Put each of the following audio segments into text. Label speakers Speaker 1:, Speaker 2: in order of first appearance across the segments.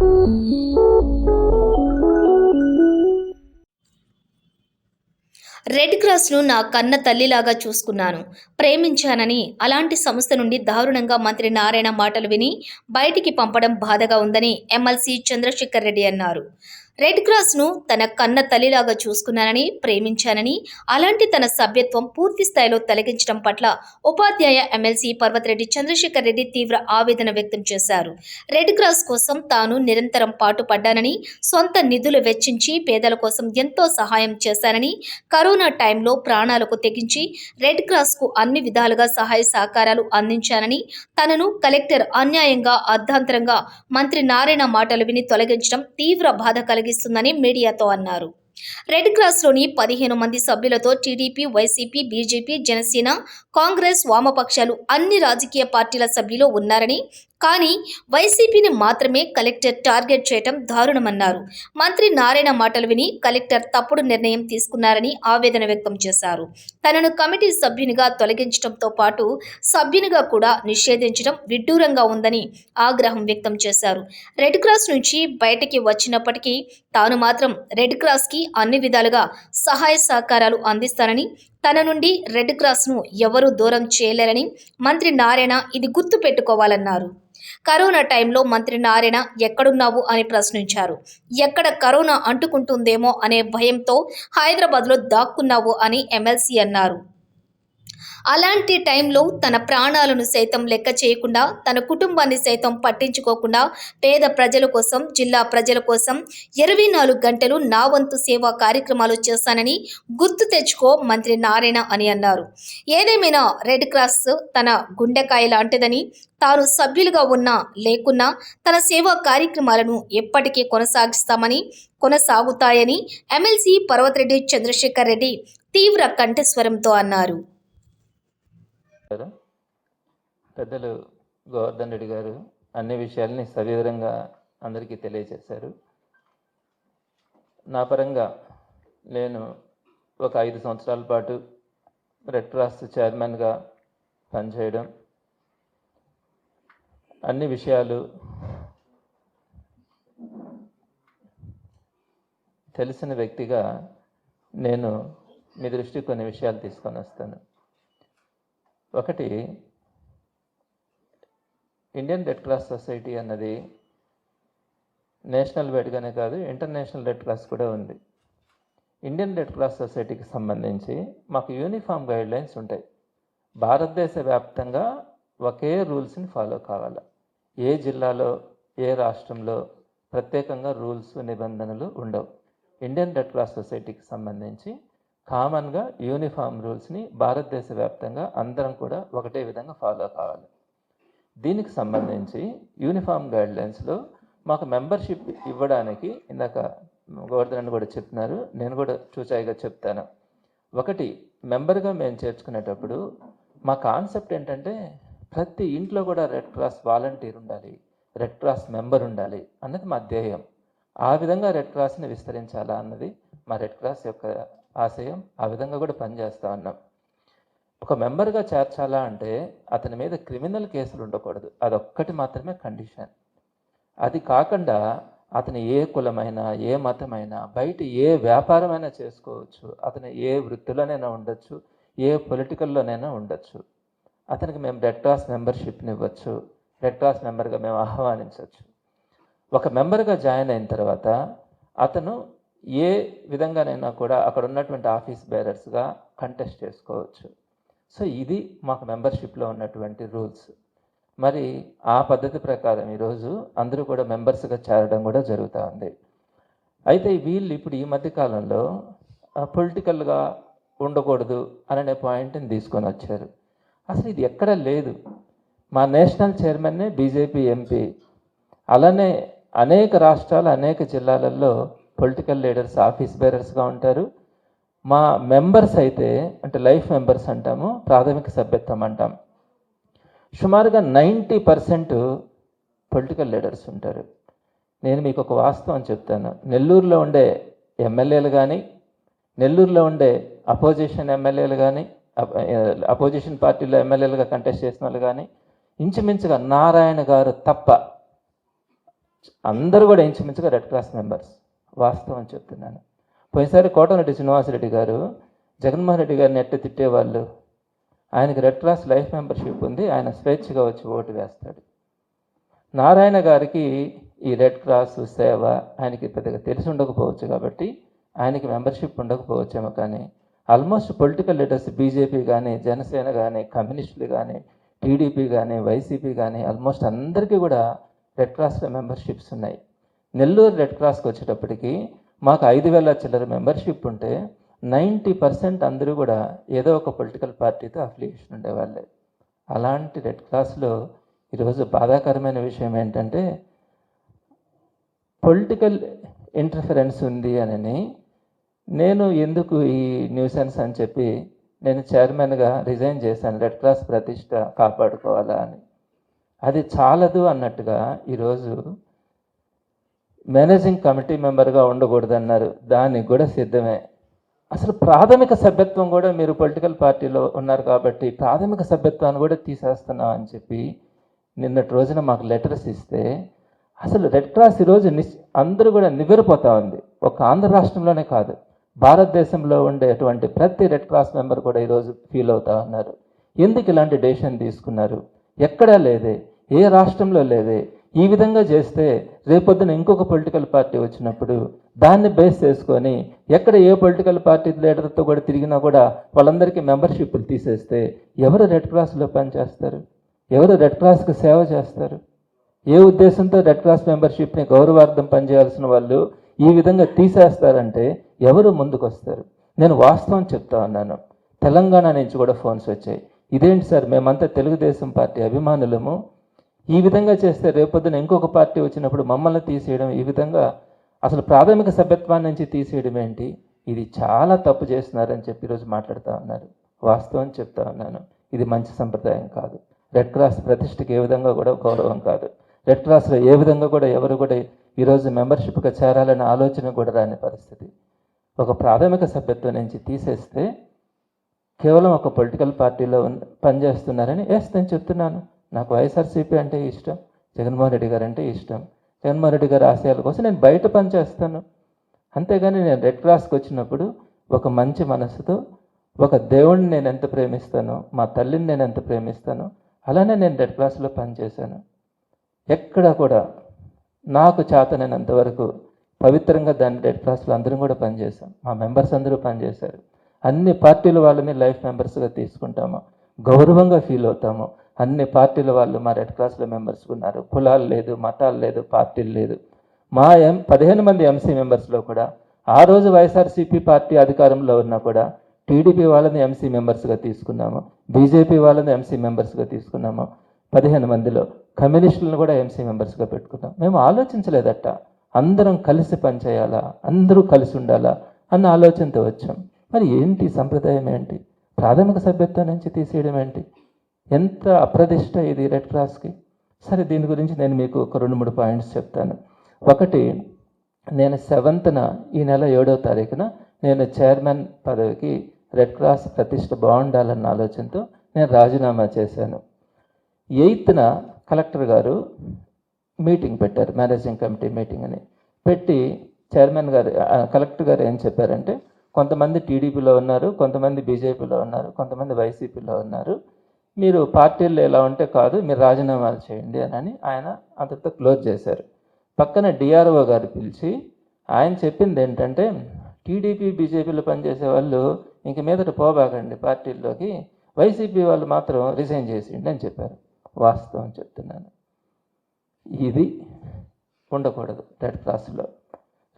Speaker 1: Red క్రాస్ను నా కన్న తల్లిలాగా చూసుకున్నాను. ప్రేమించానని అలాంటి సంస్థ నుండి దారుణంగా మంత్రి నారాయణ మాటలు విని బయటికి పంపడం బాధగా ఉందని ఎమ్మెల్సీ చంద్రశేఖర్ రెడ్డి అన్నారు. రెడ్ క్రాస్ను తన కన్న తల్లిలాగా చూసుకున్నానని ప్రేమించానని అలాంటి తన సభ్యత్వం పూర్తి స్థాయిలో తొలగించడం పట్ల ఉపాధ్యాయ ఎమ్మెల్సీ పర్వతిరెడ్డి చంద్రశేఖర్ రెడ్డి తీవ్ర ఆవేదన వ్యక్తం చేశారు. రెడ్ క్రాస్ కోసం తాను నిరంతరం పాటుపడ్డానని సొంత నిధులు వెచ్చించి పేదల కోసం ఎంతో సహాయం చేశానని కరోనా టైంలో ప్రాణాలకు తెగించి రెడ్ క్రాస్కు అన్ని విధాలుగా సహాయ సహకారాలు అందించానని తనను కలెక్టర్ అన్యాయంగా అర్ధాంతరంగా మంత్రి నారాయణ మాటలు విని తొలగించడం తీవ్ర బాధ కలిగిస్తుందని మీడియాతో అన్నారు. రెడ్ క్రాస్లోని పదిహేను మంది సభ్యులతో TDP YCP BJP Janasena Congress వామపక్షాలు అన్ని రాజకీయ పార్టీల సభ్యులు ఉన్నారని కానీ వైసీపీని మాత్రమే కలెక్టర్ టార్గెట్ చేయటం దారుణమన్నారు. మంత్రి నారాయణ మాటలు విని కలెక్టర్ తప్పుడు నిర్ణయం తీసుకున్నారని ఆవేదన వ్యక్తం చేశారు. తనను కమిటీ సభ్యునిగా తొలగించడంతో పాటు సభ్యునిగా కూడా నిషేధించడం విడ్డూరంగా ఉందని ఆగ్రహం వ్యక్తం చేశారు. రెడ్ క్రాస్ నుంచి బయటికి వచ్చినప్పటికీ తాను మాత్రం రెడ్ క్రాస్కి అన్ని విధాలుగా సహాయ సహకారాలు అందిస్తానని తన నుండి రెడ్ క్రాస్ను ఎవరూ దూరం చేయలేరని మంత్రి నారాయణ ఇది గుర్తు పెట్టుకోవాలన్నారు. కరోనా టైంలో మంత్రి నారాయణ ఎక్కడున్నావు అని ప్రశ్నించారు. ఎక్కడ కరోనా అంటుకుంటుందేమో అనే భయంతో హైదరాబాద్లో దాక్కున్నావు అని ఎమ్మెల్సీ అన్నారు. అలాంటి టైంలో తన ప్రాణాలను సైతం లెక్క చేయకుండా తన కుటుంబాన్ని సైతం పట్టించుకోకుండా పేద ప్రజల కోసం జిల్లా ప్రజల కోసం ఇరవై నాలుగు గంటలు నా వంతు సేవా కార్యక్రమాలు చేస్తానని గుర్తు తెచ్చుకో మంత్రి నారాయణ అని అన్నారు. ఏదేమైనా రెడ్ క్రాస్ తన గుండెకాయ లాంటిదని తాను సభ్యులుగా ఉన్నా లేకున్నా తన సేవా కార్యక్రమాలను ఎప్పటికీ కొనసాగిస్తామని కొనసాగుతాయని ఎమ్మెల్సీ పర్వతరెడ్డి చంద్రశేఖర్ రెడ్డి తీవ్ర కంఠస్వరంతో అన్నారు.
Speaker 2: గారు పెద్దలు గోవర్ధన్ రెడ్డి గారు అన్ని విషయాల్ని సవివరంగా అందరికీ తెలియజేశారు. నా పరంగా నేను ఒక ఐదు సంవత్సరాల పాటు రెడ్ క్రాస్ చైర్మన్గా పనిచేయడం అన్ని విషయాలు తెలిసిన వ్యక్తిగా నేను మీ దృష్టికి కొన్ని విషయాలు తీసుకొని వస్తాను. ఒకటి ఇండియన్ రెడ్ క్రాస్ సొసైటీ అన్నది నేషనల్ వైడ్గానే కాదు ఇంటర్నేషనల్ రెడ్ క్రాస్ కూడా ఉంది. ఇండియన్ రెడ్ క్రాస్ సొసైటీకి సంబంధించి మాకు యూనిఫామ్ గైడ్ లైన్స్ ఉంటాయి. భారతదేశ వ్యాప్తంగా ఒకే రూల్స్ని ఫాలో కావాలి? ఏ జిల్లాలో ఏ రాష్ట్రంలో ప్రత్యేకంగా రూల్స్ నిబంధనలు ఉండవు. ఇండియన్ రెడ్ క్రాస్ సొసైటీకి సంబంధించి కామన్గా యూనిఫామ్ రూల్స్ని భారతదేశ వ్యాప్తంగా అందరం కూడా ఒకటే విధంగా ఫాలో కావాలి. దీనికి సంబంధించి యూనిఫామ్ గైడ్లైన్స్లో మాకు మెంబర్షిప్ ఇవ్వడానికి ఇందాక గోవర్ధన్ కూడా చెప్తున్నారు నేను కూడా చూచాయిగా చెప్తాను. ఒకటి మెంబర్గా మేము చేర్చుకునేటప్పుడు మా కాన్సెప్ట్ ఏంటంటే ప్రతి ఇంట్లో కూడా రెడ్ క్రాస్ వాలంటీర్ ఉండాలి రెడ్ క్రాస్ మెంబర్ ఉండాలి అన్నది మా ధ్యేయం. ఆ విధంగా రెడ్ క్రాస్ని విస్తరించాలా అన్నది మా రెడ్ క్రాస్ యొక్క ఆశయం ఆ విధంగా కూడా పనిచేస్తా ఉన్నాం ఒక మెంబర్గా చేర్చాలా అంటే అతని మీద క్రిమినల్ కేసులు ఉండకూడదు. అదొక్కటి మాత్రమే కండిషన్. అది కాకుండా అతను ఏ కులమైనా ఏ మతమైనా బయట ఏ వ్యాపారమైనా చేసుకోవచ్చు. అతను ఏ వృత్తిలోనైనా ఉండొచ్చు ఏ పొలిటికల్లోనైనా ఉండొచ్చు. అతనికి మేము రెడ్ క్రాస్ మెంబర్షిప్ని ఇవ్వచ్చు రెడ్ క్రాస్ మెంబర్గా మేము ఆహ్వానించవచ్చు. ఒక మెంబర్గా జాయిన్ అయిన తర్వాత అతను ఏ విధంగానైనా కూడా అక్కడ ఉన్నటువంటి ఆఫీస్ బేరర్స్గా కంటెస్ట్ చేసుకోవచ్చు. సో ఇది మాకు మెంబర్షిప్లో ఉన్నటువంటి రూల్స్. మరి ఆ పద్ధతి ప్రకారం ఈరోజు అందరూ కూడా మెంబర్స్గా చేరడం కూడా జరుగుతూ ఉంది. అయితే వీళ్ళు ఇప్పుడు ఈ మధ్య కాలంలో పొలిటికల్గా ఉండకూడదు అనే పాయింట్ని తీసుకొని వచ్చారు. అసలు ఇది ఎక్కడ లేదు. మా నేషనల్ చైర్మన్నే బీజేపీ ఎంపీ. అలానే అనేక రాష్ట్రాలు అనేక జిల్లాలలో పొలిటికల్ లీడర్స్ ఆఫీస్ బేరర్స్గా ఉంటారు. మా మెంబర్స్ అయితే అంటే లైఫ్ మెంబర్స్ అంటాము ప్రాథమిక సభ్యత్వం అంటాం. సుమారుగా నైంటీ పర్సెంట్ పొలిటికల్ లీడర్స్ ఉంటారు. నేను మీకు ఒక వాస్తవం చెప్తాను. నెల్లూరులో ఉండే ఎమ్మెల్యేలు కానీ నెల్లూరులో ఉండే అపోజిషన్ ఎమ్మెల్యేలు కానీ అపోజిషన్ పార్టీలో ఎమ్మెల్యేలుగా కంటెస్ట్ చేసిన వాళ్ళు కానీ ఇంచుమించుగా నారాయణ గారు తప్ప అందరూ కూడా ఇంచుమించుగా రెడ్ క్రాస్ మెంబర్స్ వాస్తవం చెప్తున్నాను. పోయినసారి కోటమిరెడ్డి శ్రీనివాసరెడ్డి గారు జగన్మోహన్ రెడ్డి గారిని ఎట్ట తిట్టేవాళ్ళు? ఆయనకి రెడ్ క్రాస్ లైఫ్ మెంబర్షిప్ ఉంది ఆయన స్వేచ్ఛగా వచ్చి ఓటు వేస్తాడు. నారాయణ గారికి ఈ రెడ్ క్రాస్ సేవ ఆయనకి పెద్దగా తెలిసి ఉండకపోవచ్చు కాబట్టి ఆయనకి మెంబర్షిప్ ఉండకపోవచ్చేమో కానీ ఆల్మోస్ట్ పొలిటికల్ లీడర్స్ బీజేపీ కానీ జనసేన కానీ కమ్యూనిస్టులు కానీ టీడీపీ కానీ వైసీపీ కానీ ఆల్మోస్ట్ అందరికీ కూడా రెడ్ క్రాస్లో మెంబర్షిప్స్ ఉన్నాయి. నెల్లూరు రెడ్ క్రాస్కి వచ్చేటప్పటికి మాకు ఐదు వేల చిల్లర మెంబర్షిప్ ఉంటే నైంటీ పర్సెంట్ అందరూ కూడా ఏదో ఒక పొలిటికల్ పార్టీతో అఫిలియేషన్ ఉండేవాళ్ళే. అలాంటి రెడ్ క్రాస్లో ఈరోజు బాధాకరమైన విషయం ఏంటంటే పొలిటికల్ ఇంటర్ఫరెన్స్ ఉంది అని నేను ఎందుకు ఈ న్యూసెన్స్ అని చెప్పి నేను చైర్మన్గా రిజైన్ చేశాను రెడ్ క్రాస్ ప్రతిష్ట కాపాడుకోవాలా అని. అది చాలదు అన్నట్టుగా ఈరోజు మేనేజింగ్ కమిటీ మెంబర్గా ఉండకూడదన్నారు. దానికి కూడా సిద్ధమే. అసలు ప్రాథమిక సభ్యత్వం కూడా మీరు పొలిటికల్ పార్టీలో ఉన్నారు కాబట్టి ప్రాథమిక సభ్యత్వాన్ని కూడా తీసేస్తున్నాం అని చెప్పి నిన్నటి రోజున మాకు లెటర్స్ ఇస్తే అసలు రెడ్ క్రాస్ ఈరోజు నిశ్ అందరూ కూడా నివ్వెరపోతా ఉంది. ఒక ఆంధ్ర రాష్ట్రంలోనే కాదు భారతదేశంలో ఉండేటువంటి ప్రతి రెడ్ క్రాస్ మెంబర్ కూడా ఈరోజు ఫీల్ అవుతా ఉన్నారు. ఎందుకు ఇలాంటి డెసిషన్ తీసుకున్నారు? ఎక్కడా లేదే ఏ రాష్ట్రంలో లేదే ఈ విధంగా చేస్తే రేపొద్దున ఇంకొక పొలిటికల్ పార్టీ వచ్చినప్పుడు దాన్ని బేస్ చేసుకొని ఎక్కడ ఏ పొలిటికల్ పార్టీ లీడర్తో కూడా తిరిగినా కూడా వాళ్ళందరికీ మెంబర్షిప్లు తీసేస్తే ఎవరు రెడ్ క్రాస్లో పనిచేస్తారు? ఎవరు రెడ్ క్రాస్కి సేవ చేస్తారు? ఏ ఉద్దేశంతో రెడ్ క్రాస్ మెంబర్షిప్ని గౌరవార్థం పనిచేయాల్సిన వాళ్ళు ఈ విధంగా తీసేస్తారంటే ఎవరు ముందుకొస్తారు? నేను వాస్తవం చెప్తా ఉన్నాను. తెలంగాణ నుంచి కూడా ఫోన్స్ వచ్చాయి. ఇదేంటి సార్? మేమంతా తెలుగుదేశం పార్టీ అభిమానులము. ఈ విధంగా చేస్తే రేపొద్దున ఇంకొక పార్టీ వచ్చినప్పుడు మమ్మల్ని తీసేయడం ఈ విధంగా అసలు ప్రాథమిక సభ్యత్వాన్ని నుంచి తీసేయడం ఏంటి? ఇది చాలా తప్పు చేస్తున్నారని చెప్పి ఈరోజు మాట్లాడుతూ ఉన్నారు. వాస్తవం చెప్తా ఉన్నాను. ఇది మంచి సంప్రదాయం కాదు. రెడ్ క్రాస్ ప్రతిష్టకి ఏ విధంగా కూడా గౌరవం కాదు. రెడ్ క్రాస్లో ఏ విధంగా కూడా ఎవరు కూడా ఈరోజు మెంబర్షిప్గా చేరాలనే ఆలోచన కూడా రాని పరిస్థితి. ఒక ప్రాథమిక సభ్యత్వం నుంచి తీసేస్తే కేవలం ఒక పొలిటికల్ పార్టీలో పనిచేస్తున్నారని ఎస్ నేను చెప్తున్నాను. నాకు వైఎస్ఆర్సీపీ అంటే ఇష్టం జగన్మోహన్ రెడ్డి గారు అంటే ఇష్టం. జగన్మోహన్ రెడ్డి గారి ఆశయాల కోసం నేను బయట పనిచేస్తాను అంతేగాని నేను రెడ్ క్రాస్కి వచ్చినప్పుడు ఒక మంచి మనసుతో ఒక దేవుడిని నేను ఎంత ప్రేమిస్తానో మా తల్లిని నేను ఎంత ప్రేమిస్తానో అలానే నేను రెడ్ క్రాస్లో పనిచేశాను ఎక్కడ కూడా నాకు చేతనైనంత వరకు పవిత్రంగా దాన్ని రెడ్ క్రాస్లో అందరం కూడా పనిచేశాం మా మెంబర్స్ అందరూ పనిచేశారు అన్ని పార్టీల వాళ్ళని లైఫ్ మెంబర్స్గా తీసుకుంటాము. గౌరవంగా ఫీల్ అవుతాము. అన్ని పార్టీల వాళ్ళు మా రెడ్ క్రాస్లో మెంబర్స్ ఉన్నారు. కులాలు లేదు మతాలు లేదు పార్టీలు లేదు. మా ఎం పదిహేను మంది ఎంసీ మెంబర్స్లో కూడా ఆ రోజు వైఎస్ఆర్సీపీ పార్టీ అధికారంలో ఉన్నా కూడా టీడీపీ వాళ్ళని ఎంసీ మెంబర్స్గా తీసుకున్నాము. బీజేపీ వాళ్ళని ఎంసీ మెంబర్స్గా తీసుకున్నాము. పదిహేను మందిలో కమ్యూనిస్టులను కూడా ఎంసీ మెంబర్స్గా పెట్టుకున్నాం. మేము ఆలోచించలేదట. అందరం కలిసి పనిచేయాలా? అందరూ కలిసి ఉండాలా? అన్న ఆలోచనతో వచ్చాం. మరి ఏంటి సంప్రదాయం ఏంటి? ప్రాథమిక సభ్యత్వం నుంచి తీసేయడం ఏంటి? ఎంత అప్రదిష్ట ఇది రెడ్ క్రాస్కి సరే దీని గురించి నేను మీకు ఒక రెండు మూడు పాయింట్స్ చెప్తాను. ఒకటి నేను సెవెంత్న ఈ నెల ఏడవ తారీఖున నేను చైర్మన్ పదవికి రెడ్ క్రాస్ ప్రతిష్ట బాగుండాలన్న ఆలోచనతో నేను రాజీనామా చేశాను. ఎయిత్న కలెక్టర్ గారు మీటింగ్ పెట్టారు మేనేజింగ్ కమిటీ మీటింగ్ అని. పెట్టి చైర్మన్ గారు కలెక్టర్ గారు ఏం చెప్పారంటే కొంతమంది టీడీపీలో ఉన్నారు కొంతమంది బీజేపీలో ఉన్నారు కొంతమంది వైసీపీలో ఉన్నారు మీరు పార్టీల్లో ఎలా ఉంటే కాదు మీరు రాజీనామాలు చేయండి అని ఆయన అంతటితో క్లోజ్ చేశారు. పక్కన డిఆర్ఓ గారు పిలిచి ఆయన చెప్పింది ఏంటంటే టీడీపీ బీజేపీలో పనిచేసే వాళ్ళు ఇంక మీదట పోబాకండి పార్టీల్లోకి వైసీపీ వాళ్ళు మాత్రం రిజైన్ చేసిండి అని చెప్పారు. వాస్తవం చెప్తున్నాను. ఇది ఉండకూడదు రెడ్ క్రాస్లో.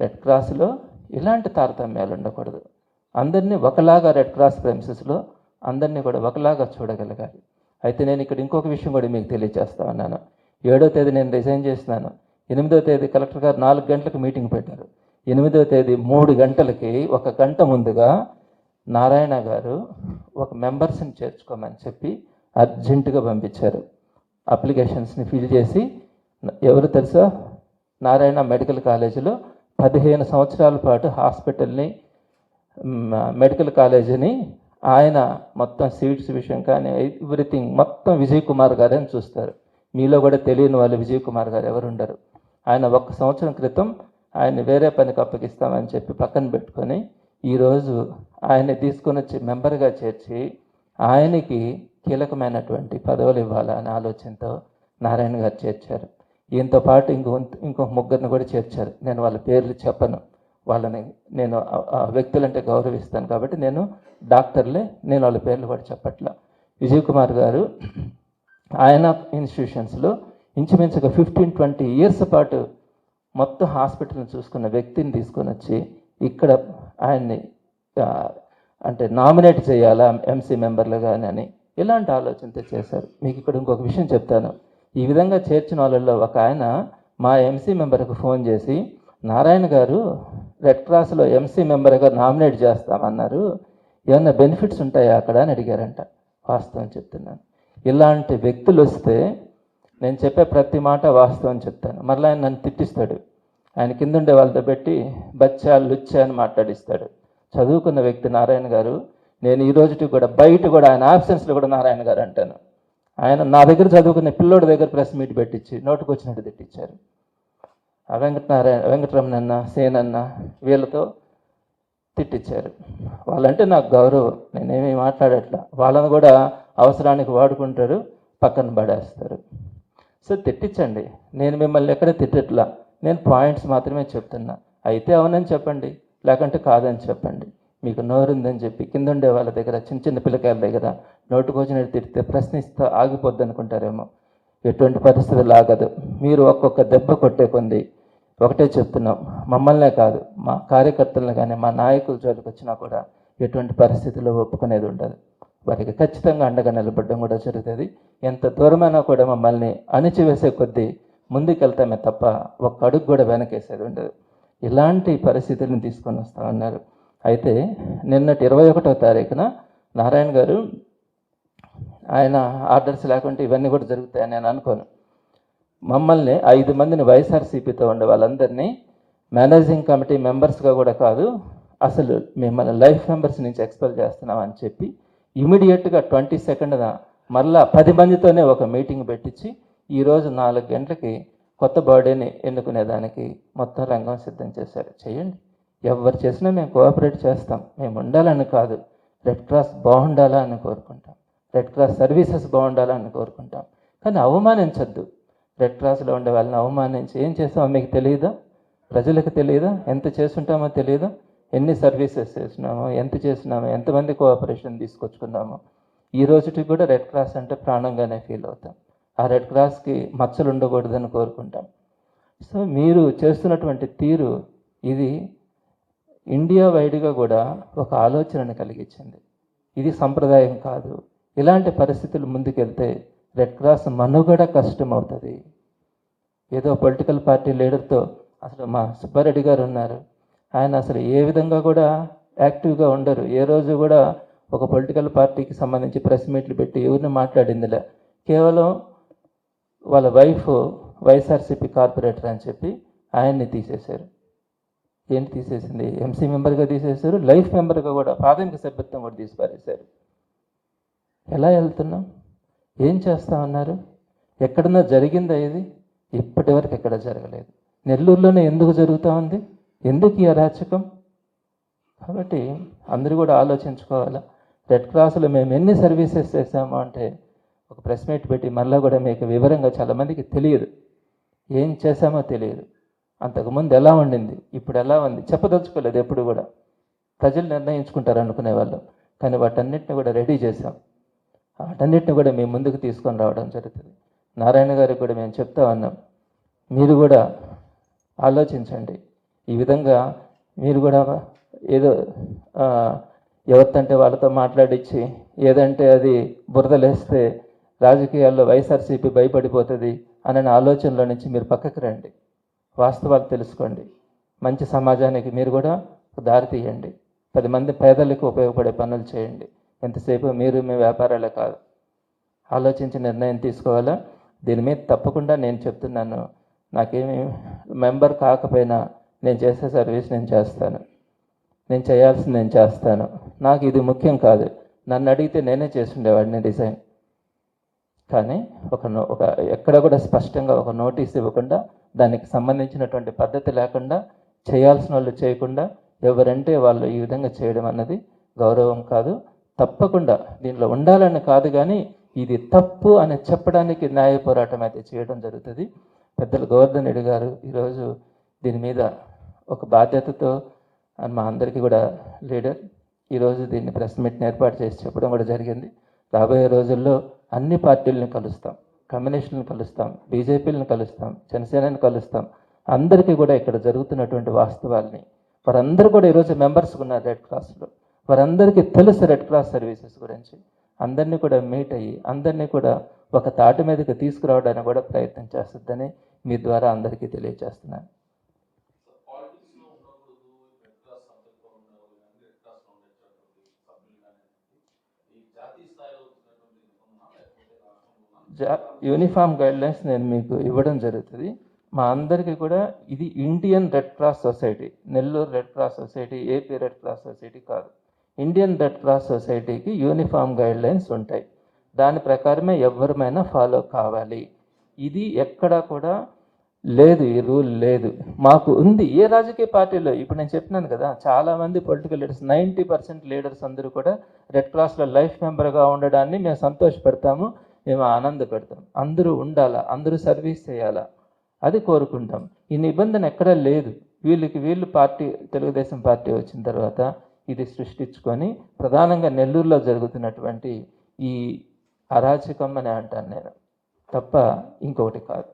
Speaker 2: రెడ్ క్రాస్లో ఇలాంటి తారతమ్యాలు ఉండకూడదు. అందరినీ ఒకలాగా రెడ్ క్రాస్ ప్రెమిసెస్లో అందరినీ కూడా ఒకలాగా చూడగలగాలి. అయితే నేను ఇక్కడ ఇంకొక విషయం కూడా మీకు తెలియజేస్తా ఉన్నాను. ఏడో తేదీ నేను రిజైన్ చేసినాను ఎనిమిదో తేదీ కలెక్టర్ గారు నాలుగు గంటలకు మీటింగ్ పెట్టారు. ఎనిమిదో తేదీ మూడు గంటలకి ఒక గంట ముందుగా నారాయణ గారు ఒక మెంబర్స్ని చేర్చుకోమని చెప్పి అర్జెంటుగా పంపించారు. అప్లికేషన్స్ని ఫిల్ చేసి ఎవరు తెలుసా? నారాయణ మెడికల్ కాలేజీలో పదిహేను సంవత్సరాల పాటు హాస్పిటల్ని మెడికల్ కాలేజీని ఆయన మొత్తం సీట్స్ విషయం కానీ ఎవ్రీథింగ్ మొత్తం విజయ్ కుమార్ గారే అని చూస్తారు. మీలో కూడా తెలియని వాళ్ళు విజయ్ కుమార్ గారు ఎవరు ఉండరు ఆయన ఒక్క సంవత్సరం క్రితం ఆయన వేరే పనికి అప్పగిస్తామని చెప్పి పక్కన పెట్టుకొని ఈరోజు ఆయన్ని తీసుకొని వచ్చి మెంబర్గా చేర్చి ఆయనకి కీలకమైనటువంటి పదవులు ఇవ్వాలనే ఆలోచనతో నారాయణ గారు చేర్చారు. ఈయనతో పాటు ఇంకో ఇంకొక ముగ్గురిని కూడా చేర్చారు. నేను వాళ్ళ పేర్లు చెప్పను. వాళ్ళని నేను ఆ- వ్యక్తులంటే గౌరవిస్తాను కాబట్టి నేను డాక్టర్లే నేను వాళ్ళ పేర్లు కూడా చెప్పట్లా. విజయ్ కుమార్ గారు ఆయన ఇన్స్టిట్యూషన్స్లో ఇంచుమించుగా ఫిఫ్టీన్ ట్వంటీ ఇయర్స్ పాటు మొత్తం హాస్పిటల్ని చూసుకున్న వ్యక్తిని తీసుకొని వచ్చి ఇక్కడ ఆయన్ని అంటే నామినేట్ చేయాలా ఎంసీ మెంబర్లు కానీ అని ఇలాంటి ఆలోచనతో చేశారు. మీకు ఇక్కడ ఇంకొక విషయం చెప్తాను. ఈ విధంగా చేర్చిన వాళ్ళల్లో ఒక ఆయన మా ఎంసీ మెంబర్కు ఫోన్ చేసి నారాయణ గారు రెడ్ క్రాస్లో ఎంసీ మెంబర్గా నామినేట్ చేస్తామన్నారు. ఏమన్నా బెనిఫిట్స్ ఉంటాయా అక్కడ అని అడిగారంట. వాస్తవం చెప్తున్నాను. ఇలాంటి వ్యక్తులు వస్తే నేను చెప్పే ప్రతి మాట వాస్తవం చెప్తాను. మరలా ఆయన నన్ను తిట్టిస్తాడు. ఆయన కింద ఉండే వాళ్ళతో పెట్టి బచ్చా లుచ్చా అని మాట్లాడిస్తాడు. చదువుకున్న వ్యక్తి నారాయణ గారు నేను ఈ రోజుకి కూడా బయట కూడా ఆయన ఆబ్సెన్స్లో కూడా నారాయణ గారు అంటాను. ఆయన నా దగ్గర చదువుకున్న పిల్లోడి దగ్గర ప్రెస్ మీట్ పెట్టించి నోటుకు వచ్చినట్టు తిట్టించారు. వెంకటనారాయణ వెంకటరమణ అన్న సేనన్న వీళ్ళతో తిట్టించారు వాళ్ళంటే నాకు గౌరవం. నేనేమి మాట్లాడట్లా. వాళ్ళని కూడా అవసరానికి వాడుకుంటారు పక్కన పడేస్తారు. సో తిట్టించండి. నేను మిమ్మల్ని ఎక్కడ తిట్టట్లా? నేను పాయింట్స్ మాత్రమే చెప్తున్నా. అయితే అవునని చెప్పండి లేకంటే కాదని చెప్పండి. మీకు నోరుందని చెప్పి కింద ఉండే వాళ్ళ దగ్గర చిన్న చిన్న పిల్లకాయల దగ్గర నోటుకొచ్చినట్టు తిడితే ప్రశ్నిస్తూ ఆగిపోద్ది అనుకుంటారేమో. ఎటువంటి పరిస్థితి లాగదు. మీరు ఒక్కొక్క దెబ్బ కొట్టే కొంది. ఒకటే చెప్తున్నాం. మమ్మల్నే కాదు మా కార్యకర్తలను కానీ మా నాయకుల జోలికి వచ్చినా కూడా ఎటువంటి పరిస్థితుల్లో ఒప్పుకునేది ఉండదు. వారికి ఖచ్చితంగా అండగా నిలబడడం కూడా జరుగుతుంది. ఎంత దూరమైనా కూడా మమ్మల్ని అణిచివేసే కొద్దీ ముందుకెళ్తామే తప్ప ఒక్క అడుగు కూడా వెనకేసేది ఉండదు. ఇలాంటి పరిస్థితులను తీసుకొని వస్తా ఉన్నారు. అయితే నిన్నటి ఇరవై ఒకటో తారీఖున నారాయణ గారు ఆయన ఆర్డర్స్ లేకుంటే ఇవన్నీ కూడా జరుగుతాయని నేను అనుకోను. మమ్మల్ని ఐదు మందిని వైఎస్ఆర్సీపీతో ఉండే వాళ్ళందరినీ మేనేజింగ్ కమిటీ మెంబర్స్గా కూడా కాదు అసలు మిమ్మల్ని లైఫ్ మెంబర్స్ నుంచి ఎక్స్పెల్ చేస్తున్నాం అని చెప్పి ఇమీడియట్గా ట్వంటీ సెకండ్న మళ్ళా పది మందితోనే ఒక మీటింగ్ పెట్టించి ఈరోజు నాలుగు గంటలకి కొత్త బాడీని ఎన్నుకునేదానికి మొత్తం రంగం సిద్ధం చేశారు. చేయండి. ఎవరు చేసినా మేము కోఆపరేట్ చేస్తాం. మేము ఉండాలని కాదు. రెడ్ క్రాస్ బాగుండాలా అని కోరుకుంటాం. రెడ్ క్రాస్ సర్వీసెస్ బాగుండాలని కోరుకుంటాం. కానీ అవమానించద్దు. రెడ్ క్రాస్లో ఉండే వాళ్ళని అవమానించి ఏం చేస్తామో మీకు తెలియదా ప్రజలకు తెలియదా ఎంత చేస్తుంటామో తెలియదా ఎన్ని సర్వీసెస్ చేసినామో ఎంత చేసినామో ఎంతమంది కోఆపరేషన్ తీసుకొచ్చుకున్నామో. ఈ రోజుకి కూడా రెడ్ క్రాస్ అంటే ప్రాణంగానే ఫీల్ అవుతాం. ఆ రెడ్ క్రాస్కి మచ్చలు ఉండకూడదని కోరుకుంటాం. సో మీరు చేస్తున్నటువంటి తీరు ఇది ఇండియా వైడ్గా కూడా ఒక ఆలోచనను కలిగించింది. ఇది సంప్రదాయం కాదు. ఇలాంటి పరిస్థితులు ముందుకెళ్తే రెడ్ క్రాస్ మనుగడ కష్టం అవుతుంది ఏదో పొలిటికల్ పార్టీ లీడర్తో అసలు మా సుబ్బారెడ్డి గారు ఉన్నారు. ఆయన అసలు ఏ విధంగా కూడా యాక్టివ్గా ఉండరు. ఏ రోజు కూడా ఒక పొలిటికల్ పార్టీకి సంబంధించి ప్రెస్ మీట్లు పెట్టి ఎవరిని మాట్లాడిందిలే. కేవలం వాళ్ళ వైఫ్ వైఎస్ఆర్సీపీ కార్పొరేటర్ అని చెప్పి ఆయన్ని తీసేశారు. ఏంటి తీసేసింది? ఎంసీ మెంబర్గా తీసేశారు. లైఫ్ మెంబర్గా కూడా ప్రాథమిక సభ్యత్వం కూడా తీసిపారేశారు. ఎలా వెళ్తున్నాం? ఏం చేస్తా ఉన్నారు? ఎక్కడన్నా జరిగిందా ఇది? ఇప్పటి వరకు ఎక్కడ జరగలేదు. నెల్లూరులోనే ఎందుకు జరుగుతూ ఉంది? ఎందుకు ఈ అరాచకం? కాబట్టి అందరూ కూడా ఆలోచించుకోవాలా. రెడ్ క్రాస్లో మేము ఎన్ని సర్వీసెస్ చేసాము అంటే ఒక ప్రెస్ మీట్ పెట్టి మళ్ళీ కూడా మీకు వివరంగా చాలామందికి తెలియదు. ఏం చేశామో తెలియదు. అంతకుముందు ఎలా ఉండింది? ఇప్పుడు ఎలా ఉంది? చెప్పదలుచుకోలేదు ఎప్పుడు కూడా. ప్రజలు నిర్ణయించుకుంటారు అనుకునే వాళ్ళు కానీ వాటన్నిటిని కూడా రెడీ చేసాం వాటన్నిటిని కూడా మేము ముందుకు తీసుకొని రావడం జరుగుతుంది. నారాయణ గారికి కూడా మేము చెప్తా ఉన్నాం. మీరు కూడా ఆలోచించండి. ఈ విధంగా మీరు కూడా ఏదో ఎవరితంటే వాళ్ళతో మాట్లాడించి ఏదంటే అది బురదలేస్తే రాజకీయాల్లో వైఎస్ఆర్సీపీ భయపడిపోతుంది అనే ఆలోచనలో నుంచి మీరు పక్కకి రండి. వాస్తవాలు తెలుసుకోండి. మంచి సమాజానికి మీరు కూడా దారి తీయండి. పది మంది పేదలకు ఉపయోగపడే పనులు చేయండి. ఎంతసేపు? మీరు మీ వ్యాపారాలే కాదు. ఆలోచించి నిర్ణయం తీసుకోవాలా? దీని మీద తప్పకుండా నేను చెప్తున్నాను. నాకేమి మెంబర్ కాకపోయినా నేను చేసే సర్వీస్ నేను చేస్తాను. నేను చేయాల్సింది నేను చేస్తాను. నాకు ఇది ముఖ్యం కాదు. నన్ను అడిగితే నేనే చేస్తుండేవాడిని డిజైన్. కానీ ఒక నో ఒక ఎక్కడ కూడా స్పష్టంగా ఒక నోటీస్ ఇవ్వకుండా దానికి సంబంధించినటువంటి పద్ధతి లేకుండా చేయాల్సిన వాళ్ళు చేయకుండా ఎవరంటే వాళ్ళు ఈ విధంగా చేయడం అన్నది గౌరవం కాదు. తప్పకుండా దీంట్లో ఉండాలని కాదు కానీ ఇది తప్పు అని చెప్పడానికి న్యాయ పోరాటం అయితే చేయడం జరుగుతుంది. పెద్దలు గోవర్ధన్ రెడ్డి గారు ఈరోజు దీని మీద ఒక బాధ్యతతో అని మా అందరికీ కూడా లీడర్ ఈరోజు దీన్ని ప్రెస్ మీట్ని ఏర్పాటు చేసి చెప్పడం కూడా జరిగింది. రాబోయే రోజుల్లో అన్ని పార్టీలను కలుస్తాం. కమ్యూనిస్టులను కలుస్తాం. బీజేపీలను కలుస్తాం. జనసేనని కలుస్తాం. అందరికీ కూడా ఇక్కడ జరుగుతున్నటువంటి వాస్తవాల్ని వారందరూ కూడా ఈరోజు మెంబర్స్ ఉన్నారు రెడ్ క్రాస్లో వారందరికీ తెలుసు రెడ్ క్రాస్ సర్వీసెస్ గురించి. అందరినీ కూడా మీట్ అయ్యి అందరినీ కూడా ఒక తాటి మీదకి తీసుకురావడానికి కూడా ప్రయత్నం చేస్తుందని మీ ద్వారా అందరికీ తెలియజేస్తున్నాను. జా యూనిఫామ్ గైడ్లైన్స్ నేను మీకు ఇవ్వడం జరుగుతుంది. మా అందరికీ కూడా ఇది Indian Red Cross Society Nellore Red Cross Society AP Red Cross Society కాదు. ఇండియన్ రెడ్ క్రాస్ సొసైటీకి యూనిఫామ్ గైడ్లైన్స్ ఉంటాయి. దాని ప్రకారమే ఎవరిమైనా ఫాలో కావాలి. ఇది ఎక్కడా కూడా లేదు ఈ రూల్ లేదు. మాకు ఉంది. ఏ రాజకీయ పార్టీలో ఇప్పుడు నేను చెప్పినాను కదా చాలామంది political leaders ninety percent leaders అందరూ కూడా రెడ్ క్రాస్లో లైఫ్ మెంబర్గా ఉండడాన్ని మేము సంతోషపెడతాము మేము ఆనందపెడతాం అందరూ ఉండాలా? అందరూ సర్వీస్ చేయాలా? అది కోరుకుంటాం. ఈ నిబంధన ఎక్కడా లేదు. వీళ్ళకి వీళ్ళు పార్టీ తెలుగుదేశం పార్టీ వచ్చిన తర్వాత ఇది సృష్టించుకొని ప్రధానంగా నెల్లూరులో జరుగుతున్నటువంటి ఈ అరాచకం అని అంటాను నేను. తప్ప ఇంకొకటి కాదు.